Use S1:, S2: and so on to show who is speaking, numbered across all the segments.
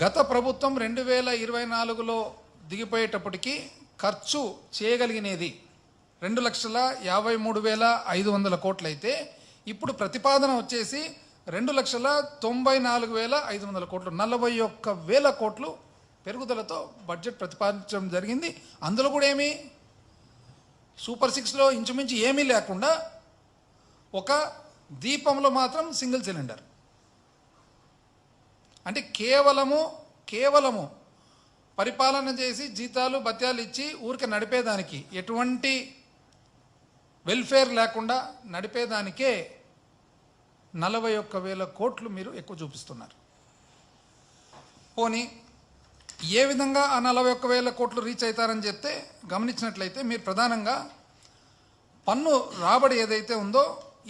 S1: గత ప్రభుత్వం రెండు వేల ఇరవై నాలుగులో దిగిపోయేటప్పటికి ఖర్చు చేయగలిగినది రెండు లక్షల యాభై మూడు వేల ఐదు వందల కోట్లయితే ఇప్పుడు ప్రతిపాదన వచ్చేసి రెండు లక్షల తొంభై నాలుగు వేల ఐదు వందల కోట్లు నలభై ఒక్క వేల కోట్లు పెరుగుదలతో బడ్జెట్ ప్రతిపాదించడం జరిగింది. అందులో కూడా ఏమి? సూపర్ సిక్స్లో ఇంచుమించు ఏమీ లేకుండా ఒక దీపంలో మాత్రం సింగిల్ సిలిండర్. అంటే కేవలము కేవలము పరిపాలన చేసి జీతాలు భత్యాలు ఇచ్చి ఊరికి నడిపేదానికి ఎటువంటి వెల్ఫేర్ లేకుండా నడిపేదానికే నలభై ఒక్క వేల కోట్లు మీరు ఎక్కువ చూపిస్తున్నారు. పోనీ ఏ విధంగా ఆ నలభై ఒక్క వేల కోట్లు రీచ్ అవుతారని చెప్తే గమనించినట్లయితే మీరు ప్రధానంగా పన్ను రాబడి ఏదైతే ఉందో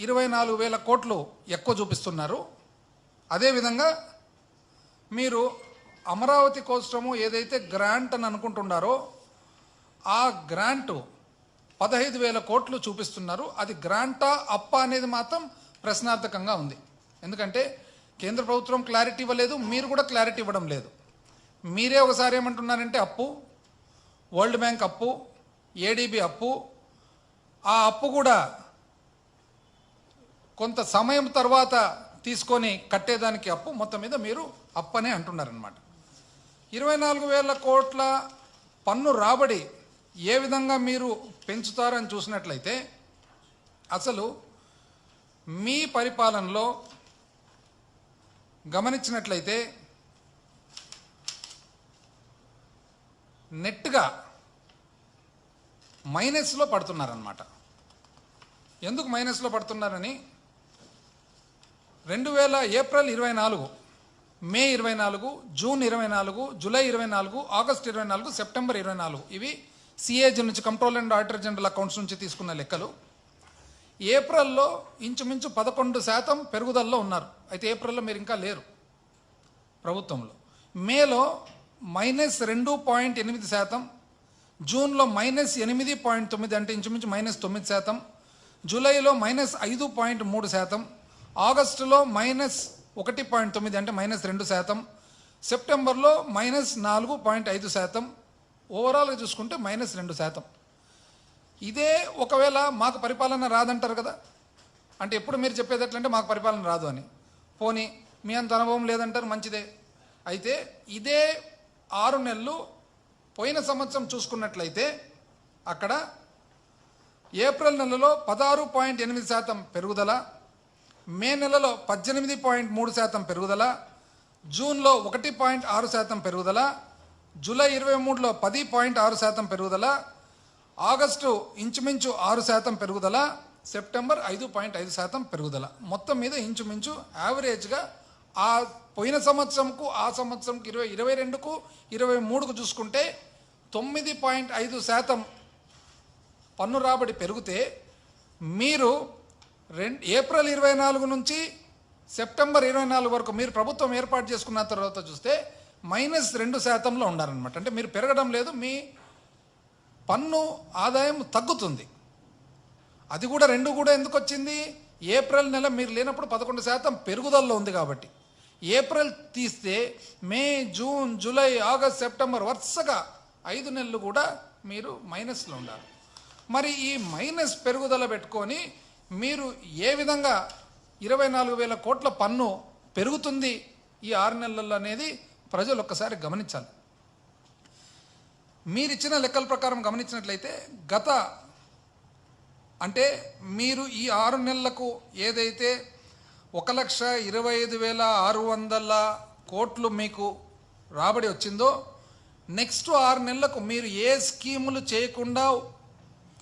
S1: ఇరవై నాలుగు వేల కోట్లు ఎక్కువ చూపిస్తున్నారు. అదేవిధంగా మీరు అమరావతి కోసము ఏదైతే గ్రాంట్ అని అనుకుంటున్నారో ఆ గ్రాంటు పదహైదు వేల కోట్లు చూపిస్తున్నారు. అది గ్రాంటా అప్ప అనేది మాత్రం ప్రశ్నార్థకంగా ఉంది. ఎందుకంటే కేంద్ర ప్రభుత్వం క్లారిటీ ఇవ్వలేదు మీరు కూడా క్లారిటీ ఇవ్వడం లేదు. మీరే ఒకసారి ఏమంటున్నారంటే అప్పు వరల్డ్ బ్యాంక్ అప్పు ఏడీబీ అప్పు ఆ అప్పు కూడా కొంత సమయం తర్వాత తీసుకొని కట్టేదానికి అప్పు మొత్తం మీద మీరు అప్పనే అంటున్నారనమాట ఇరవై నాలుగు వేల కోట్ల పన్ను రాబడి ఏ విధంగా మీరు పెంచుతారని చూసినట్లయితే అసలు మీ పరిపాలనలో గమనించినట్లయితే నెట్గా మైనస్లో పడుతున్నారనమాట ఎందుకు మైనస్లో పడుతున్నారని రెండు వేల ఏప్రిల్ ఇరవై నాలుగు మే ఇరవై నాలుగు జూన్ ఇరవై నాలుగు జూలై ఇరవై నాలుగు ఆగస్ట్ ఇరవై నాలుగు సెప్టెంబర్ ఇరవై నాలుగు. ఇవి సిఏజీ నుంచి control and auditor general accounts నుంచి తీసుకున్న లెక్కలు. ఏప్రిల్లో ఇంచుమించు పదకొండు శాతం పెరుగుదలలో ఉన్నారు. అయితే ఏప్రిల్లో మీరు ఇంకా లేరు ప్రభుత్వంలో. మేలో మైనస్ రెండు పాయింట్ ఎనిమిది శాతం జూన్లో మైనస్ ఎనిమిది పాయింట్ తొమ్మిది అంటే ఇంచుమించు మైనస్ తొమ్మిది శాతం జూలైలో మైనస్ ఐదు పాయింట్ మూడు శాతం ఆగస్టులో మైనస్ ఒకటి పాయింట్ తొమ్మిది అంటే మైనస్ రెండు శాతం. సెప్టెంబర్లో మైనస్ నాలుగు పాయింట్ ఐదు శాతం. ఓవరాల్గా చూసుకుంటే మైనస్ రెండు శాతం. ఇదే ఒకవేళ మాకు పరిపాలన రాదంటారు కదా. అంటే ఎప్పుడు మీరు చెప్పేది ఎట్లంటే మాకు పరిపాలన రాదు అని. పోనీ మీ అంత అనుభవం లేదంటారు మంచిదే. అయితే ఇదే ఆరు నెలలు పోయిన సంవత్సరం చూసుకున్నట్లయితే అక్కడ ఏప్రిల్ నెలలో పదహారు పాయింట్ ఎనిమిది శాతం పెరుగుదల మే నెలలో పద్దెనిమిది పాయింట్ మూడు శాతం పెరుగుదల జూన్లో ఒకటి పాయింట్ ఆరు శాతం పెరుగుదల జూలై ఇరవై మూడులో పది పాయింట్ ఆరు శాతం పెరుగుదల ఆగస్టు ఇంచుమించు ఆరు శాతం పెరుగుదల సెప్టెంబర్ ఐదు పాయింట్ ఐదు శాతం పెరుగుదల. మొత్తం మీద ఇంచుమించు యావరేజ్గా ఆ పోయిన సంవత్సరంకు ఆ సంవత్సరంకి ఇరవై ఇరవై రెండుకు ఇరవై మూడుకు చూసుకుంటే తొమ్మిది పాయింట్ ఐదు శాతం పన్ను రాబడి పెరిగితే మీరు రెండు ఏప్రిల్ ఇరవై నాలుగు నుంచి సెప్టెంబర్ ఇరవై నాలుగు వరకు మీరు ప్రభుత్వం ఏర్పాటు చేసుకున్న తర్వాత చూస్తే మైనస్ రెండు శాతంలో ఉండాలన్నమాట. అంటే మీరు పెరగడం లేదు మీ పన్ను ఆదాయం తగ్గుతుంది. అది కూడా రెండు కూడా ఎందుకు వచ్చింది? ఏప్రిల్ నెల మీరు లేనప్పుడు పదకొండు శాతం పెరుగుదలలో ఉంది కాబట్టి. ఏప్రిల్ తీస్తే May June July August September వరుసగా ఐదు నెలలు కూడా మీరు మైనస్లో ఉండాలి. మరి ఈ మైనస్ పెరుగుదల పెట్టుకొని మీరు ఏ విధంగా ఇరవై నాలుగు వేల కోట్ల పన్ను పెరుగుతుంది ఈ ఆరు నెలల్లో అనేది ప్రజలు ఒక్కసారి గమనించాలి. మీరిచ్చిన లెక్కల ప్రకారం గమనించినట్లయితే గత అంటే మీరు ఈ ఆరు నెలలకు ఏదైతే ఒక లక్ష ఇరవై ఐదు వేల ఆరు వందల కోట్లు మీకు రాబడి వచ్చిందో నెక్స్ట్ ఆరు నెలలకు మీరు ఏ స్కీములు చేయకుండా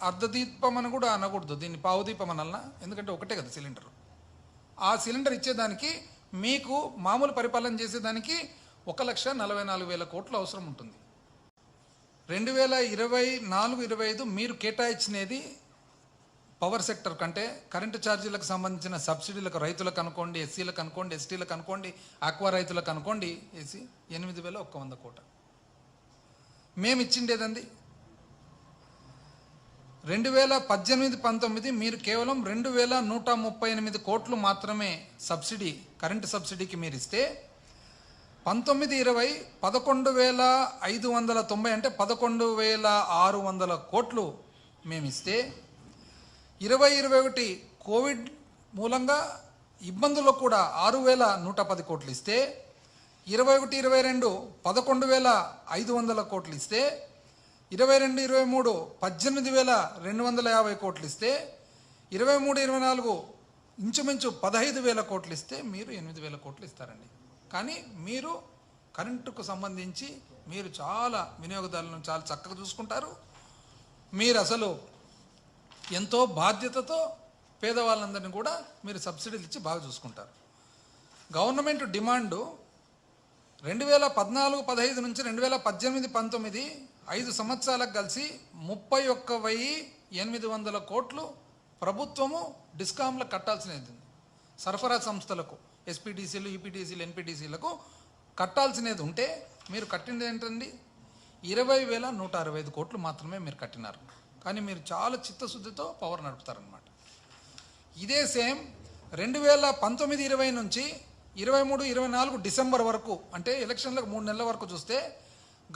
S1: అర్ధదీపం అని కూడా అనకూడదు. దీన్ని పావుదీపం అనల్నా ఎందుకంటే ఒకటే కదా సిలిండర్. ఆ సిలిండర్ ఇచ్చేదానికి మీకు మామూలు పరిపాలన చేసేదానికి ఒక లక్ష నలభై నాలుగు వేల కోట్లు అవసరం ఉంటుంది. రెండు వేల ఇరవై నాలుగు ఇరవై ఐదు మీరు కేటాయించినది పవర్ సెక్టర్ కంటే కరెంటు ఛార్జీలకు సంబంధించిన సబ్సిడీలకు రైతులకు అనుకోండి ఎస్సీలకు అనుకోండి ఎస్టీలకు అనుకోండి ఆక్వా రైతులకు అనుకోండి ఏసీ ఎనిమిది వేల ఒక్క వంద కోట. మేము ఇచ్చిండేదండి రెండు వేల పద్దెనిమిది పంతొమ్మిది మీరు కేవలం రెండు వేల నూట ముప్పై ఎనిమిది కోట్లు మాత్రమే సబ్సిడీ కరెంటు సబ్సిడీకి మీరు ఇస్తే పంతొమ్మిది ఇరవై పదకొండు వేల ఐదు వందల తొంభై అంటే పదకొండు వేల ఆరు వందల కోట్లు మేము ఇస్తే ఇరవై ఇరవై ఒకటి కోవిడ్ మూలంగా ఇబ్బందుల్లో కూడా ఆరు వేల నూట పది కోట్లు ఇస్తే ఇరవై ఒకటి ఇరవై రెండు పదకొండు వేల ఐదు వందల కోట్లు ఇస్తే ఇరవై రెండు ఇరవై మూడు పద్దెనిమిది వేల రెండు వందల యాభై కోట్లు ఇస్తే ఇరవై మూడు ఇరవై నాలుగు ఇంచుమించు పదహైదు వేల కోట్లు ఇస్తే మీరు ఎనిమిది వేల కోట్లు ఇస్తారండి కానీ మీరు కరెంటుకు సంబంధించి మీరు చాలా వినియోగదారులను చాలా చక్కగా చూసుకుంటారు. మీరు అసలు ఎంతో బాధ్యతతో పేదవాళ్ళందరినీ కూడా మీరు సబ్సిడీలు ఇచ్చి బాగా చూసుకుంటారు. గవర్నమెంట్ డిమాండు రెండు వేల పద్నాలుగు పదహైదు నుంచి రెండు వేల పద్దెనిమిది పంతొమ్మిది ఐదు సంవత్సరాలకు కలిసి ముప్పై ఒక్క వెయ్యి ఎనిమిది వందల కోట్లు ప్రభుత్వము డిస్కామ్లకు కట్టాల్సినది. సరఫరా సంస్థలకు ఎస్పీటీసీలు ఈపీటీసీలు ఎన్పీటీసీలకు కట్టాల్సినది ఉంటే మీరు కట్టింది ఏంటండి? ఇరవై వేల నూట అరవై ఐదు కోట్లు మాత్రమే మీరు కట్టినారు. కానీ మీరు చాలా చిత్తశుద్ధితో పవర్ నడుపుతారనమాట ఇదే సేమ్ రెండు వేల పంతొమ్మిది ఇరవై నుంచి ఇరవై మూడు ఇరవై నాలుగు డిసెంబర్ వరకు అంటే ఎలక్షన్లకు మూడు నెలల వరకు చూస్తే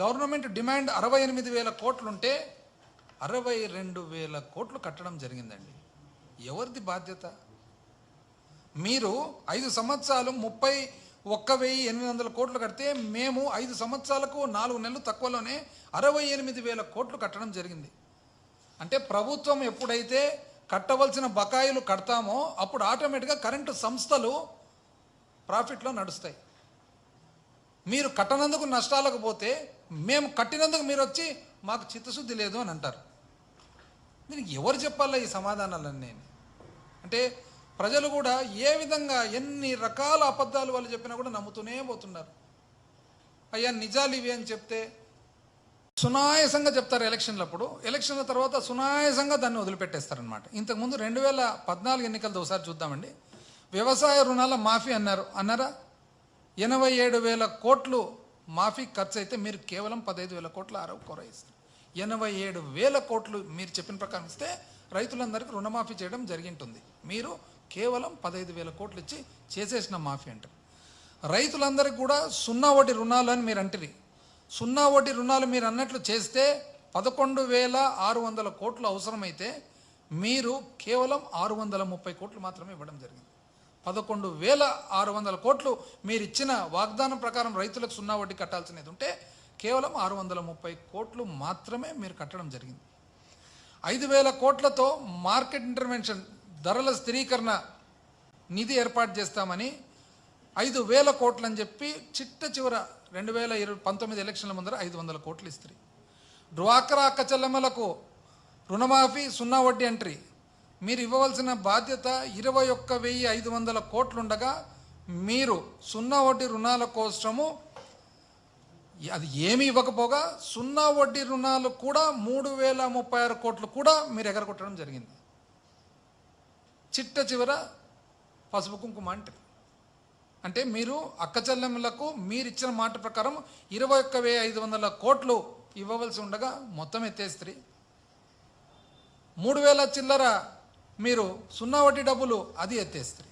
S1: గవర్నమెంట్ డిమాండ్ అరవై ఎనిమిది వేల కోట్లుంటే అరవై రెండు వేల కోట్లు కట్టడం జరిగిందండి. ఎవరిది బాధ్యత? మీరు ఐదు సంవత్సరాలు ముప్పై ఒక్క వెయ్యి ఎనిమిది వందల కోట్లు కడితే మేము ఐదు సంవత్సరాలకు నాలుగు నెలలు తక్కువలోనే అరవై ఎనిమిది వేల కోట్లు కట్టడం జరిగింది. అంటే ప్రభుత్వం ఎప్పుడైతే కట్టవలసిన బకాయిలు కడతామో అప్పుడు ఆటోమేటిక్గా కరెంటు సంస్థలు ప్రాఫిట్లో నడుస్తాయి. మీరు కట్టనందుకు నష్టాలకు పోతే మేము కట్టినందుకు మీరు వచ్చి మాకు చిత్తశుద్ధి లేదు అని అంటారు. దీనికి ఎవరు చెప్పాలా ఈ సమాధానాలన్నీ? నేను అంటే ప్రజలు కూడా ఏ విధంగా ఎన్ని రకాల అబద్ధాలు వాళ్ళు చెప్పినా కూడా నమ్ముతూనే పోతున్నారు. అయ్యా నిజాలు ఇవి అని చెప్తే సునాయసంగా చెప్తారు ఎలక్షన్లప్పుడు ఎలక్షన్ల తర్వాత సునాయసంగా దాన్ని వదిలిపెట్టేస్తారనమాట ఇంతకుముందు రెండు వేల పద్నాలుగు ఎన్నికలతో ఒకసారి చూద్దామండి. వ్యవసాయ రుణాల మాఫీ అన్నారు. అన్నారా? ఎనభై ఏడు వేల కోట్లు మాఫీ ఖర్చు అయితే మీరు కేవలం పదహైదు వేల కోట్ల అరవై కొర ఇస్తారు ఎనభై ఏడు వేల కోట్లు మీరు చెప్పిన ప్రకారం ఇస్తే రైతులందరికీ రుణమాఫీ చేయడం జరిగింటుంది. మీరు కేవలం పదహైదు వేల కోట్లు ఇచ్చి చేసేసిన మాఫీ అంటారు. రైతులందరికీ కూడా సున్నా వడ్డీ రుణాలు అని మీరు అంటిరి. సున్నా వడ్డీ రుణాలు మీరు అన్నట్లు చేస్తే పదకొండు వేల ఆరు వందల కోట్లు అవసరమైతే మీరు కేవలం ఆరు వందల ముప్పై కోట్లు మాత్రమే ఇవ్వడం జరిగింది. పదకొండు వేల ఆరు వందల కోట్లు మీరు ఇచ్చిన వాగ్దానం ప్రకారం రైతులకు సున్నా వడ్డీ కట్టాల్సినది ఉంటే కేవలం ఆరు వందల ముప్పై కోట్లు మాత్రమే మీరు కట్టడం జరిగింది. ఐదు వేల కోట్లతో మార్కెట్ ఇంటర్వెన్షన్ ధరల స్థిరీకరణ నిధి ఏర్పాటు చేస్తామని ఐదు వేల కోట్లు అని చెప్పి చిట్ట చివర రెండు వేల ఇరవై పంతొమ్మిది ఎలక్షన్ల ముందర ఐదు వందల కోట్లు ఇస్తారు. డ్వాక్రా అక్కచెల్లెమ్మలకు రుణమాఫీ సున్నా వడ్డీ ఎంట్రీ. మీరు ఇవ్వవలసిన బాధ్యత ఇరవై ఒక్క వెయ్యి ఐదు వందల కోట్లుండగా మీరు సున్నా వడ్డీ రుణాల కోసము అది ఏమీ ఇవ్వకపోగా సున్నా వడ్డీ రుణాలు కూడా మూడు వేల ముప్పై ఆరు కోట్లు కూడా మీరు ఎగరగొట్టడం జరిగింది. చిట్ట చివర పసుపు కుంకుమ అంటే అంటే మీరు అక్క మీరిచ్చిన మీరు ఇచ్చిన మాట ప్రకారం ఇరవై ఒక్క వెయ్యి ఐదు వందల కోట్లు ఇవ్వవలసి ఉండగా మొత్తం ఎత్తేస్త్రీ మూడు వేల చిల్లర మీరు సున్నా వడ్డీ డబ్బులు అది ఎత్తేస్తారు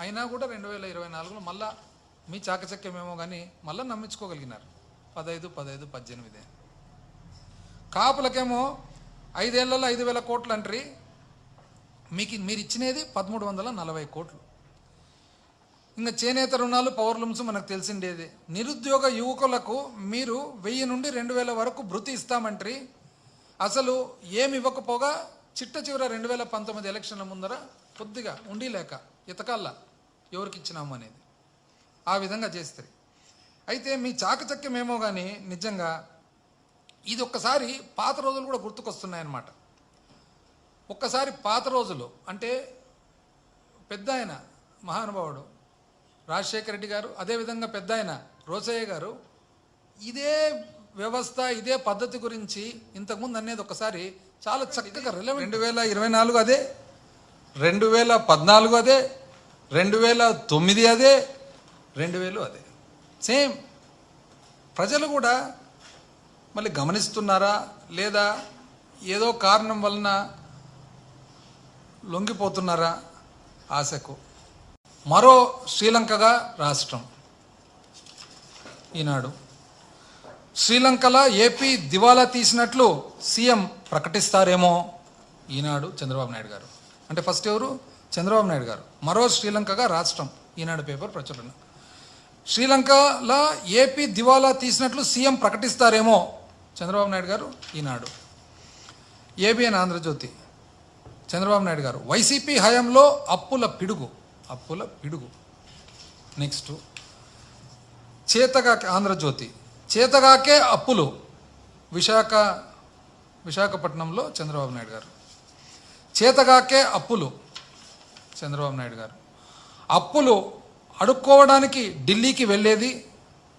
S1: అయినా కూడా రెండు వేల ఇరవై నాలుగులో మళ్ళా మీ చాకచక్యమేమో కానీ మళ్ళీ నమ్మించుకోగలిగినారు. పదహైదు పదహైదు పద్దెనిమిది. కాపులకేమో ఐదేళ్ళలో ఐదు వేల కోట్లు అంటారు. మీకు మీరు ఇచ్చినది పదమూడు వందల నలభై కోట్లు. ఇంకా చేనేత రుణాలు పవర్ లూమ్స్ మనకు తెలిసిండేది. నిరుద్యోగ యువకులకు మీరు వెయ్యి నుండి రెండు వేల వరకు భృతి ఇస్తామంటారు. అసలు ఏమి ఇవ్వకపోగా చిట్ట చివర రెండు వేల పంతొమ్మిది ఎలక్షన్ల ముందర కొద్దిగా ఉండి లేక ఇతకాల్లా ఎవరికి ఇచ్చినాము అనేది. ఆ విధంగా చేస్తారు అయితే మీ చాకచక్యమేమో కానీ నిజంగా ఇది ఒక్కసారి పాత రోజులు కూడా గుర్తుకొస్తున్నాయన్నమాట. ఒక్కసారి పాత రోజులు అంటే పెద్ద ఆయన మహానుభావుడు రాజశేఖర రెడ్డి గారు అదేవిధంగా పెద్ద ఆయన రోసయ్య గారు ఇదే వ్యవస్థ ఇదే పద్ధతి గురించి ఇంతకుముందు అనేది ఒకసారి చాలా చక్కగా రిలవెంట్ రెండు వేల ఇరవై నాలుగు అదే రెండు వేల పద్నాలుగు అదే రెండు వేల తొమ్మిది అదే రెండు వేలు అదే. సేమ్. ప్రజలు కూడా మళ్ళీ గమనిస్తున్నారా? లేదా ఏదో కారణం వలన లొంగిపోతున్నారా? ఆశకు. మరో శ్రీలంకగా రాష్ట్రం. ఈనాడు. శ్రీలంకలో ఏపీ దివాలా తీసినట్లు సీఎం ప్రకటిస్తారేమో ఈనాడు చంద్రబాబు నాయుడు గారు. అంటే ఫస్ట్ ఎవరు? చంద్రబాబు నాయుడు గారు. మరో శ్రీలంకగా రాష్ట్రం. ఈనాడు పేపర్ ప్రచురణ. శ్రీలంకలో ఏపీ దివాలా తీసినట్లు సీఎం ప్రకటిస్తారేమో చంద్రబాబు నాయుడు గారు ఈనాడు. ఏబిఎన్ ఆంధ్రజ్యోతి. చంద్రబాబు నాయుడు గారు. వైసీపీ హయాంలో అప్పుల పిడుగు. అప్పుల పిడుగు. నెక్స్ట్. చేతగా ఆంధ్రజ్యోతి. చేతగాకే అప్పులు. విశాఖ విశాఖపట్నంలో చంద్రబాబు నాయుడు గారు. చేతగాకే అప్పులు చంద్రబాబు నాయుడు గారు. అప్పులు అడుక్కోవడానికి ఢిల్లీకి వెళ్ళేది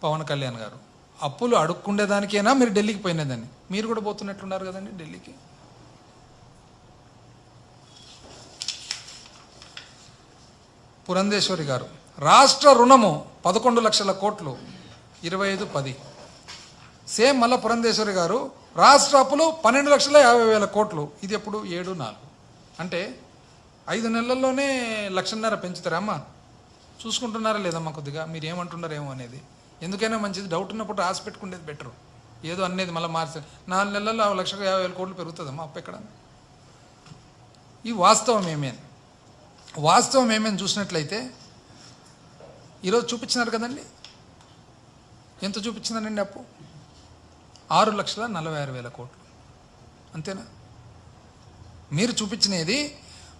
S1: పవన్ కళ్యాణ్ గారు. అప్పులు అడుక్కుండేదానికైనా? మీరు ఢిల్లీకి పోయినదని మీరు కూడా పోతున్నట్లున్నారు కదండి ఢిల్లీకి. పురంధేశ్వరి గారు రాష్ట్ర రుణము పదకొండు లక్షల కోట్లు ఇరవై ఐదు పది. సేమ్ మళ్ళా పురంధేశ్వరి గారు రాష్ట్ర అప్పులు పన్నెండు లక్షల యాభై వేల కోట్లు. ఇది ఎప్పుడు? ఏడు నాలుగు. అంటే ఐదు నెలల్లోనే లక్షన్నర పెంచుతారమ్మా చూసుకుంటున్నారా లేదమ్మా కొద్దిగా? మీరు ఏమంటున్నారేమో అనేది. ఎందుకైనా మంచిది. డౌట్ ఉన్నప్పుడు రాసి పెట్టుకునేది బెటర్ ఏదో అనేది మళ్ళీ మార్చే నాలుగు నెలల్లో లక్ష యాభై వేల కోట్లు పెరుగుతుందమ్మా అప్పు ఎక్కడ? ఈ వాస్తవం ఏమేమి వాస్తవం ఏమేమి చూసినట్లయితే ఈరోజు చూపించినారు కదండి? ఎంత చూపించిందనండి అప్పు? ఆరు లక్షల నలభై ఆరు వేల కోట్లు. అంతేనా? మీరు చూపించినది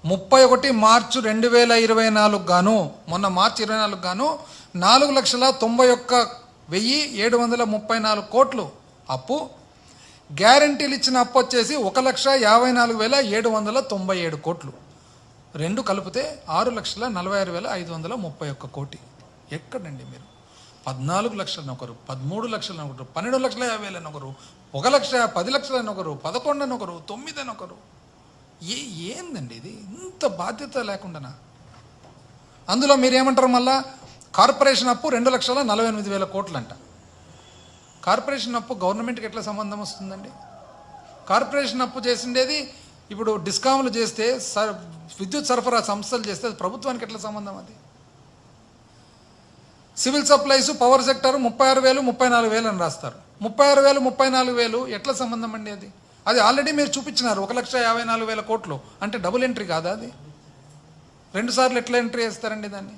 S1: ముప్పై ఒకటి మార్చి రెండు వేల ఇరవై నాలుగు గాను మొన్న మార్చి ఇరవై నాలుగు గాను నాలుగు లక్షల తొంభై ఒక్క వెయ్యి ఏడు వందల ముప్పై నాలుగు కోట్లు అప్పు. గ్యారంటీలు ఇచ్చిన అప్పు వచ్చేసి ఒక లక్ష యాభై నాలుగు వేల ఏడు వందల తొంభై ఏడు కోట్లు. రెండు కలిపితే ఆరు లక్షల నలభై ఆరు వేల ఐదు వందల ముప్పై ఒక్క కోటి. ఎక్కడండి మీరు? పద్నాలుగు లక్షలని ఒకరు పదమూడు లక్షలని ఒకరు పన్నెండు లక్షల యాభై వేలని ఒకరు ఒక లక్ష పది లక్షలని ఒకరు పదకొండు అని ఒకరు తొమ్మిది అని ఒకరు. ఏ ఏందండి ఇది? ఇంత బాధ్యత లేకుండానా? అందులో మీరేమంటారు మళ్ళా? కార్పొరేషన్ అప్పు రెండు లక్షల నలభై ఎనిమిది వేల కోట్లు అంట కార్పొరేషన్ అప్పు గవర్నమెంట్కి ఎట్లా సంబంధం వస్తుందండి? కార్పొరేషన్ అప్పు చేసిండేది ఇప్పుడు డిస్కాములు చేస్తే సర్ విద్యుత్ సరఫరా సంస్థలు చేస్తే ప్రభుత్వానికి ఎట్లా సంబంధం అది? సివిల్ సప్లైస్ పవర్ సెక్టర్ ముప్పై ఆరు వేలు ముప్పై నాలుగు వేలు అని రాస్తారు. ముప్పై ఆరు వేలు ముప్పై నాలుగు వేలు ఎట్లా సంబంధం అండి అది? అది ఆల్రెడీ మీరు చూపించినారు ఒక లక్ష యాభై నాలుగు వేల కోట్లు. అంటే డబుల్ ఎంట్రీ కాదా అది? రెండు సార్లు ఎట్లా ఎంట్రీ చేస్తారండి దాన్ని?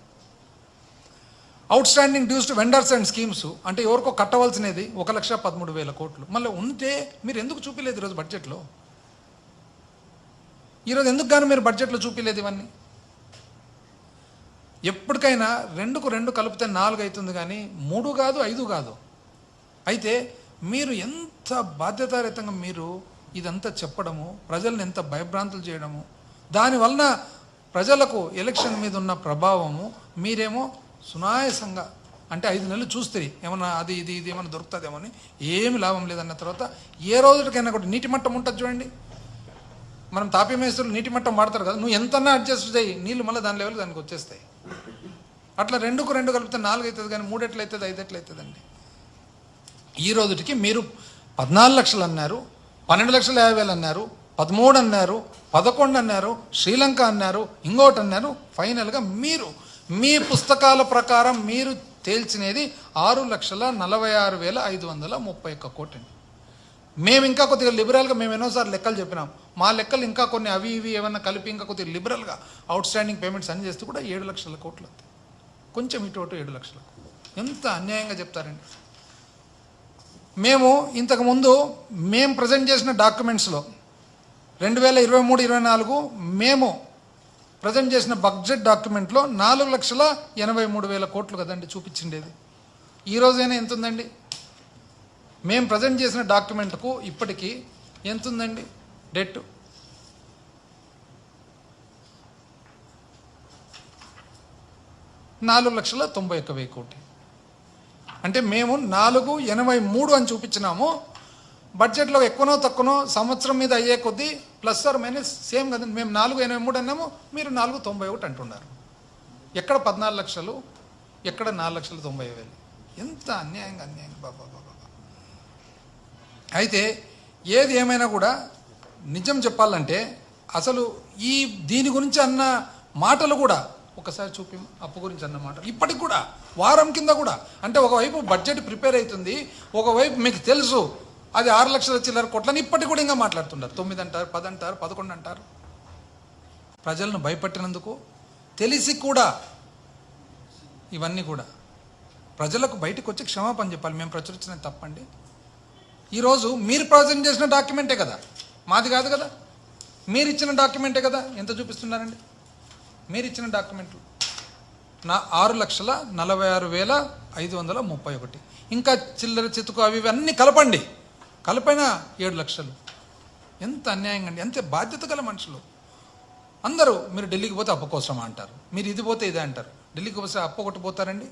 S1: Outstanding dues to vendors and schemes అంటే ఎవరికో కట్టవలసినది ఒక లక్ష పదమూడు వేల కోట్లు. మళ్ళీ ఉంటే మీరు ఎందుకు చూపించలేదు ఈరోజు బడ్జెట్లో ఈరోజు ఎందుకు కానీ మీరు బడ్జెట్లో చూపించలేదు ఇవన్నీ? ఎప్పటికైనా రెండుకు రెండు కలిపితే నాలుగు అవుతుంది కానీ మూడు కాదు ఐదు కాదు. అయితే మీరు ఎంత బాధ్యతారహితంగా మీరు ఇదంతా చెప్పడము ప్రజల్ని ఎంత భయభ్రాంతులు చేయడము దానివలన ప్రజలకు ఎలక్షన్ మీద ఉన్న ప్రభావము మీరేమో సునాయసంగా అంటే ఐదు నెలలు చూస్తే ఏమన్నా అది ఇది ఇది ఏమైనా దొరుకుతుందేమో అని ఏమి లాభం లేదన్న తర్వాత ఏ రోజుకైనా కూడా నీటి మట్టం ఉంటుంది చూడండి. మనం తాపీ మేస్తులు నీటి మట్టం వాడతారు కదా నువ్వు ఎంతన్నా అడ్జస్ట్ చేయి నీళ్ళు మళ్ళీ దాని లెవెల్ దానికి వచ్చేస్తాయి. అట్లా రెండుకు రెండు కలిపితే నాలుగు అవుతుంది కానీ మూడు ఎట్లా అవుతుంది? ఐదు ఎట్లా అవుతుందండి? ఈ రోజుకి మీరు పద్నాలుగు లక్షలు అన్నారు పన్నెండు లక్షల యాభై వేలు అన్నారు పదమూడు అన్నారు పదకొండు అన్నారు శ్రీలంక అన్నారు ఇంకోటి అన్నారు ఫైనల్గా మీరు మీ పుస్తకాల ప్రకారం మీరు తేల్చినది ఆరు లక్షల నలభై ఆరు వేల ఐదు వందల ముప్పై ఒక్క కోటి అండి. మేము ఇంకా కొద్దిగా లిబరల్గా మేము ఎన్నోసార్లు లెక్కలు చెప్పినాం. మా లెక్కలు ఇంకా కొన్ని అవి ఇవి ఏమన్నా కలిపి ఇంకా కొద్దిగా లిబరల్గా అవుట్ స్టాండింగ్ పేమెంట్స్ అన్ని చేస్తూ కూడా ఏడు లక్షల కోట్లు వస్తాయి. కొంచెం ఇటు ఏడు లక్షలు. ఎంత అన్యాయంగా చెప్తారండి. మేము ఇంతకుముందు మేము ప్రజెంట్ చేసిన డాక్యుమెంట్స్లో రెండు వేల ఇరవై మూడు ఇరవై నాలుగు మేము ప్రజెంట్ చేసిన బడ్జెట్ డాక్యుమెంట్లో నాలుగు లక్షల ఎనభై మూడు వేల కోట్లు కదండి చూపించిండేది. ఈ రోజైనా ఎంత ఉందండి మేము ప్రజెంట్ చేసిన డాక్యుమెంట్కు ఇప్పటికీ ఎంత ఉందండి డెట్ నాలుగు లక్షల తొంభై ఒక్క వెయ్యి కోటి. అంటే మేము నాలుగు ఎనభై మూడు అని చూపించినాము. బడ్జెట్లో ఎక్కువనో తక్కువనో సంవత్సరం మీద అయ్యే కొద్దీ ప్లస్ ఆర్ మైనస్ సేమ్ కదండి మేము నాలుగు ఎనభై మూడు అన్నాము. మీరు నాలుగు తొంభై ఒకటి అంటున్నారు. ఎక్కడ పద్నాలుగు లక్షలు? ఎక్కడ నాలుగు లక్షల తొంభై వేలు? ఎంత అన్యాయంగా అన్యాయంగా బాబా బాబా అయితే ఏది ఏమైనా కూడా నిజం చెప్పాలంటే అసలు ఈ దీని గురించి అన్న మాటలు కూడా ఒకసారి చూపి అప్పు గురించి అన్నమాట. ఇప్పటికి కూడా వారం కింద కూడా అంటే ఒకవైపు బడ్జెట్ ప్రిపేర్ అవుతుంది ఒకవైపు మీకు తెలుసు అది ఆరు లక్షల చిల్లర కోట్లని ఇప్పటికి కూడా ఇంకా మాట్లాడుతున్నారు. తొమ్మిది అంటారు పది అంటారు పదకొండు అంటారు. ప్రజలను భయపెట్టినందుకు తెలిసి కూడా ఇవన్నీ కూడా. ప్రజలకు బయటకు వచ్చి క్షమాపణ చెప్పాలి. మేము ప్రచురించిన తప్పండి. ఈరోజు మీరు ప్రజెంట్ చేసిన డాక్యుమెంటే కదా? మాది కాదు కదా? మీరు ఇచ్చిన డాక్యుమెంటే కదా? ఎంత చూపిస్తున్నారండి? మీరు ఇచ్చిన డాక్యుమెంట్లు. నా ఆరు లక్షల నలభై ఆరు వేల ఐదు వందల ముప్పై ఒకటి. ఇంకా చిల్లర చితుకు అవి ఇవన్నీ అన్నీ కలపండి. కలిపైనా ఏడు లక్షలు. ఎంత అన్యాయంగా అండి. ఎంత బాధ్యత గల మనుషులు. అందరూ మీరు ఢిల్లీకి పోతే అప్పు కోసమా అంటారు. మీరు ఇది పోతే ఇదే అంటారు. ఢిల్లీకి పోతే అప్పు ఒకటి పోతారండి